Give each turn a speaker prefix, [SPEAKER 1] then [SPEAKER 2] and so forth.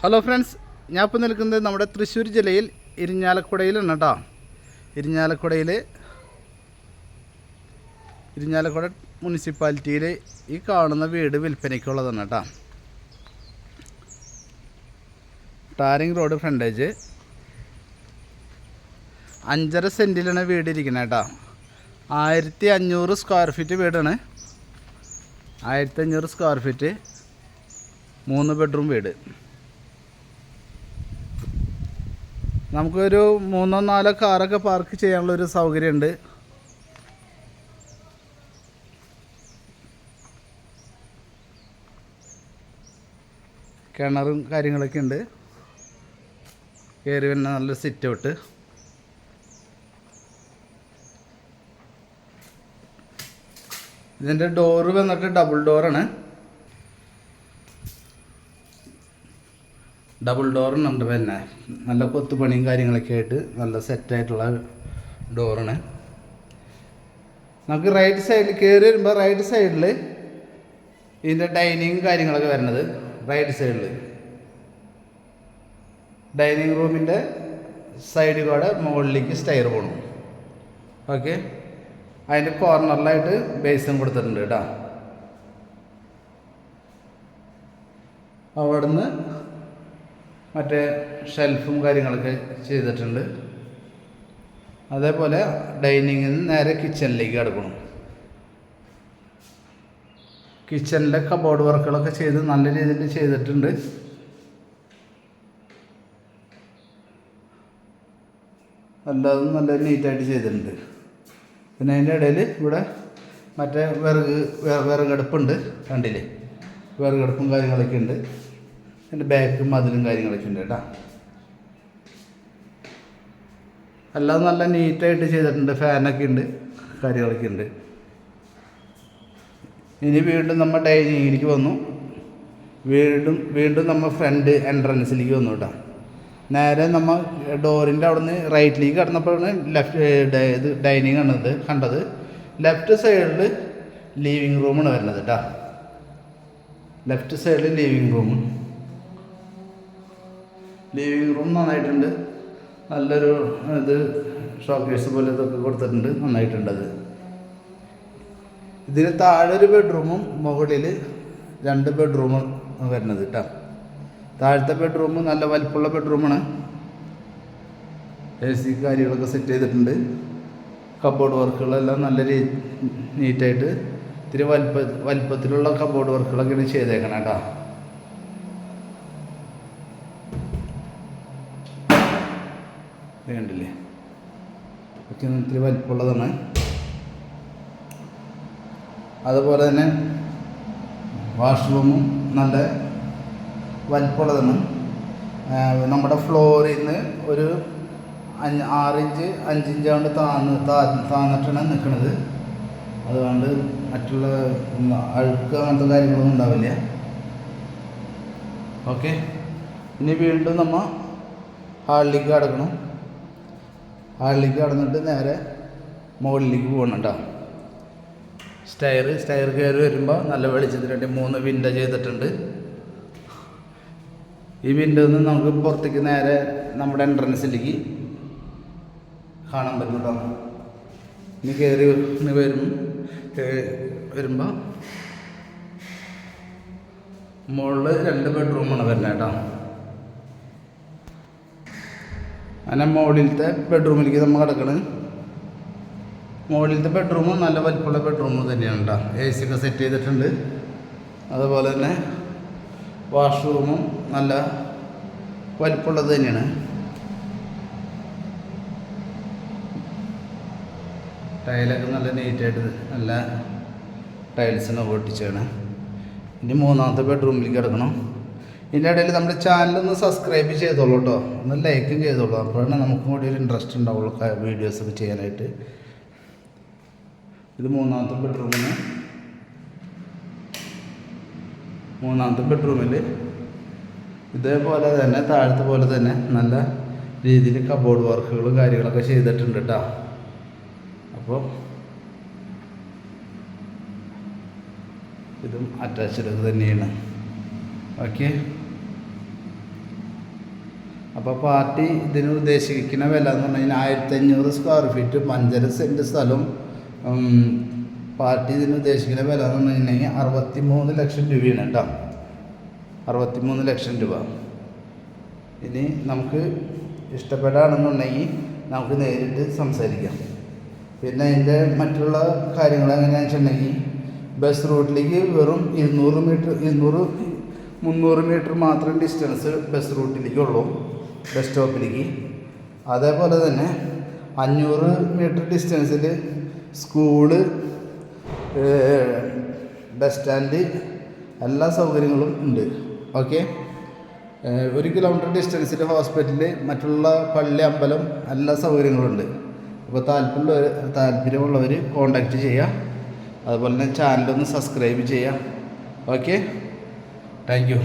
[SPEAKER 1] Hello friends ഞാൻ ഇപ്പോൾ നിൽക്കുന്നത് നമ്മുടെ തൃശ്ശൂർ ജില്ലയിൽ ഇരിഞ്ഞാലക്കുടയിലാണ് കേട്ടോ. ഇരിഞ്ഞാലക്കുടയിൽ ഇരിഞ്ഞാലക്കുട മുനിസിപ്പാലിറ്റിയിൽ ഈ കാണുന്ന വീട് വിൽപ്പനയ്ക്കുള്ളതാണ് കേട്ടോ. Tarring road frontage. അഞ്ചര സെന്റിലാണ് വീട് ഇരിക്കുന്നത് കേട്ടോ. ആയിരത്തി അഞ്ഞൂറ് സ്ക്വയർ ഫീറ്റ് വീടാണ്. ആയിരത്തി അഞ്ഞൂറ് സ്ക്വയർ ഫീറ്റ് മൂന്ന് ബെഡ്റൂം വീട്. നമുക്കൊരു മൂന്നോ നാലോ കാറൊക്കെ പാർക്ക് ചെയ്യാനുള്ള ഒരു സൗകര്യമുണ്ട് കിണറും കാര്യങ്ങളൊക്കെ ഉണ്ട്. കയറി വരുന്ന നല്ല സിറ്റ് ഔട്ട് ഇതിന്റെ ഡോറ് വന്നിട്ട് ഡബിൾ ഡോറാണ് ഡബിൾ ഡോറും നമ്മുടെ പിന്നെ നല്ല കൊത്തുപണിയും കാര്യങ്ങളൊക്കെ ആയിട്ട് നല്ല സെറ്റായിട്ടുള്ള ഡോറാണ് നമുക്ക് റൈറ്റ് സൈഡിൽ കയറി വരുമ്പോൾ റൈറ്റ് സൈഡിൽ ഇതിന്റെ ഡൈനിങ് കാര്യങ്ങളൊക്കെ വരുന്നത് റൈറ്റ് സൈഡിൽ ഡൈനിങ് റൂമിന്റെ സൈഡിൽ കൂടെ മുകളിലേക്ക് സ്റ്റൈർ പോകണം ഓക്കെ അതിന്റെ കോർണറിലായിട്ട് ബേസും കൊടുത്തിട്ടുണ്ട് കേട്ടോ. അവിടുന്ന് മറ്റേ ഷെൽഫും കാര്യങ്ങളൊക്കെ ചെയ്തിട്ടുണ്ട്. അതേപോലെ ഡൈനിങ്ങിൽ നിന്ന് നേരെ കിച്ചണിലേക്ക് കിടക്കണം. കിച്ചണിലെ കബോർഡ് വർക്കുകളൊക്കെ ചെയ്ത് നല്ല രീതിയിൽ ചെയ്തിട്ടുണ്ട്. എല്ലാതും നല്ല നീറ്റായിട്ട് ചെയ്തിട്ടുണ്ട്. പിന്നെ അതിന്റെ ഇടയിൽ ഇവിടെ മറ്റേ വിറക് വിറകടുപ്പുണ്ട്. കണ്ടില്ലേ? വിറകടുപ്പും കാര്യങ്ങളൊക്കെ ഉണ്ട്. അതിന്റെ ബാക്കും മതിലും കാര്യങ്ങളൊക്കെ ഉണ്ട് കേട്ടോ. അല്ലാതെ നല്ല നീറ്റായിട്ട് ചെയ്തിട്ടുണ്ട്. ഫാനൊക്കെ ഉണ്ട്. കാര്യങ്ങളൊക്കെ ഉണ്ട്. ഇനി വീണ്ടും നമ്മൾ ഡൈനിങ്ങിലേക്ക് വന്നു. വീണ്ടും വീണ്ടും നമ്മൾ ഫ്രണ്ട് എൻട്രൻസിലേക്ക് വന്നു കേട്ടോ. നേരെ നമ്മൾ ഡോറിന്റെ അവിടെ നിന്ന് റൈറ്റിലേക്ക് കടന്നപ്പോഴാണ് ലെഫ്റ്റ് ഇത് ഡൈനിങ് കണ്ടത് കണ്ടത്. ലെഫ്റ്റ് സൈഡിൽ ലീവിങ് റൂമാണ് വരുന്നത് കേട്ടോ. ലെഫ്റ്റ് സൈഡിൽ ലീവിങ് റൂം. ലിവിങ് റൂം നന്നായിട്ടുണ്ട്. നല്ലൊരു ഇത് ഷോക്കേഴ്സ് പോലെ ഇതൊക്കെ കൊടുത്തിട്ടുണ്ട്. നന്നായിട്ടുണ്ട് അത്. ഇതിന് താഴെ ഒരു ബെഡ്റൂമും മുകളിൽ രണ്ട് ബെഡ്റൂമും വരുന്നത് കേട്ടോ താഴത്തെ ബെഡ്റൂം നല്ല വലിപ്പമുള്ള ബെഡ്റൂമാണ് എ സി കാര്യങ്ങളൊക്കെ സെറ്റ് ചെയ്തിട്ടുണ്ട്. കബോർഡ് വർക്കുകളെല്ലാം നല്ല രീ നീറ്റായിട്ട് ഇത്തിരി വലിപ്പ വലിപ്പത്തിലുള്ള കബോർഡ് വർക്കുകളൊക്കെയാണ് ചെയ്തേക്കണം കേട്ടോ ഇത് കണ്ടില്ലേ? ഒക്കെ ഇത്തിരി വലിപ്പമുള്ളതാണ് അതുപോലെ തന്നെ വാഷ്റൂമും നല്ല വലിപ്പമുള്ളതാണ് ആ, നമ്മുടെ ഫ്ലോറിൽ നിന്ന് ഒരു അഞ്ച് ആറിഞ്ച് അഞ്ചിഞ്ചാണ്ട് താന്ന് താ- താന്നിട്ടാണ് നിൽക്കുന്നത് അതുകൊണ്ട് മറ്റുള്ള അഴുക്ക് അങ്ങനത്തെ കാര്യങ്ങളൊന്നും ഉണ്ടാവില്ല. ഓക്കെ. ഇനി വീണ്ടും നമ്മൾ ഹാളിലേക്ക് കടക്കണം. ഹാളിലേക്ക് കടന്നിട്ട് നേരെ മുകളിലേക്ക് പോകണം കേട്ടോ സ്റ്റയർ സ്റ്റയർ കയറി വരുമ്പോൾ നല്ല വെളിച്ചത്തിന് വേണ്ടി മൂന്ന് വിൻഡോ ചെയ്തിട്ടുണ്ട്. ഈ വിൻഡോ നിന്ന് നമുക്ക് പുറത്തേക്ക് നേരെ നമ്മുടെ എൻട്രൻസിലേക്ക് കാണാൻ പറ്റും കേട്ടോ ഇനി കയറി വരും വരുമ്പോൾ മുകളിൽ രണ്ട് ബെഡ്റൂമാണ് വരുന്നത് കേട്ടോ അങ്ങനെ മുകളിലത്തെ ബെഡ്റൂമിലേക്ക് നമ്മൾ കിടക്കണ്. മുകളിലത്തെ ബെഡ്റൂം നല്ല വലിപ്പമുള്ള ബെഡ്റൂം തന്നെയാണ് കേട്ടോ എ സി ഒക്കെ സെറ്റ് ചെയ്തിട്ടുണ്ട്. അതുപോലെ തന്നെ വാഷ്റൂമും നല്ല വലിപ്പമുള്ളത് തന്നെയാണ്. ടൈലൊക്കെ നല്ല നീറ്റായിട്ട് നല്ല ടൈൽസിനെ ഒട്ടിച്ചാണ് ഇനി മൂന്നാമത്തെ ബെഡ്റൂമിലേക്ക് കിടക്കണം. ഇതിന്റെ ഇടയിൽ നമ്മുടെ ചാനലൊന്ന് സബ്സ്ക്രൈബ് ചെയ്തോളൂ കേട്ടോ ഒന്ന് ലൈക്കും ചെയ്തോളൂ. അപ്പോഴാണ് നമുക്കും കൂടി ഒരു ഇൻട്രസ്റ്റ് ഉണ്ടാവുള്ളൂ വീഡിയോസൊക്കെ ചെയ്യാനായിട്ട്. ഇത് മൂന്നാമത്തെ ബെഡ്റൂമിന് മൂന്നാമത്തെ ബെഡ്റൂമിൽ ഇതേപോലെ തന്നെ താഴത്തെ പോലെ തന്നെ നല്ല രീതിയിൽ കബോർഡ് വർക്കുകളും കാര്യങ്ങളൊക്കെ ചെയ്തിട്ടുണ്ട് കേട്ടോ അപ്പോൾ ഇതും അറ്റാച്ച്ഡ് തന്നെയാണ്. ഓക്കെ അപ്പോൾ പാർട്ടി ഇതിന് ഉദ്ദേശിക്കുന്ന വില എന്ന് പറഞ്ഞു കഴിഞ്ഞാൽ ആയിരത്തി അഞ്ഞൂറ് സ്ക്വയർ ഫീറ്റ് അഞ്ചര സെന്റ് സ്ഥലം പാർട്ടി ഇതിന് ഉദ്ദേശിക്കുന്ന വില എന്ന് പറഞ്ഞു കഴിഞ്ഞാൽ അറുപത്തി മൂന്ന് ലക്ഷം രൂപയാണ് കേട്ടോ. അറുപത്തി മൂന്ന് ലക്ഷം രൂപ. ഇനി നമുക്ക് ഇഷ്ടപ്പെടുകയാണെന്നുണ്ടെങ്കിൽ നമുക്ക് നേരിട്ട് സംസാരിക്കാം. പിന്നെ അതിന്റെ മറ്റുള്ള കാര്യങ്ങൾ എങ്ങനെയാണെന്ന് വെച്ചിട്ടുണ്ടെങ്കിൽ ബസ് റൂട്ടിലേക്ക് വെറും ഇരുന്നൂറ് മീറ്റർ ഇരുന്നൂറ് മുന്നൂറ് മീറ്റർ മാത്രം ഡിസ്റ്റൻസ് ബസ് റൂട്ടിലേക്ക് സ്റ്റോപ്പിലേക്ക് അതേപോലെ തന്നെ അഞ്ഞൂറ് മീറ്റർ ഡിസ്റ്റൻസിൽ സ്കൂൾ ബസ് സ്റ്റാൻഡ് എല്ലാ സൗകര്യങ്ങളും ഉണ്ട്. ഓക്കെ ഒരു കിലോമീറ്റർ ഡിസ്റ്റൻസിൽ ഹോസ്പിറ്റൽ മറ്റുള്ള പള്ളി അമ്പലം എല്ലാ സൗകര്യങ്ങളും ഉണ്ട്. അപ്പോൾ താല്പര്യമുള്ളവർ താല്പര്യമുള്ളവർ കോണ്ടാക്റ്റ് ചെയ്യുക അതുപോലെ തന്നെ ചാനലൊന്ന് സബ്സ്ക്രൈബ് ചെയ്യുക ഓക്കെ താങ്ക് യു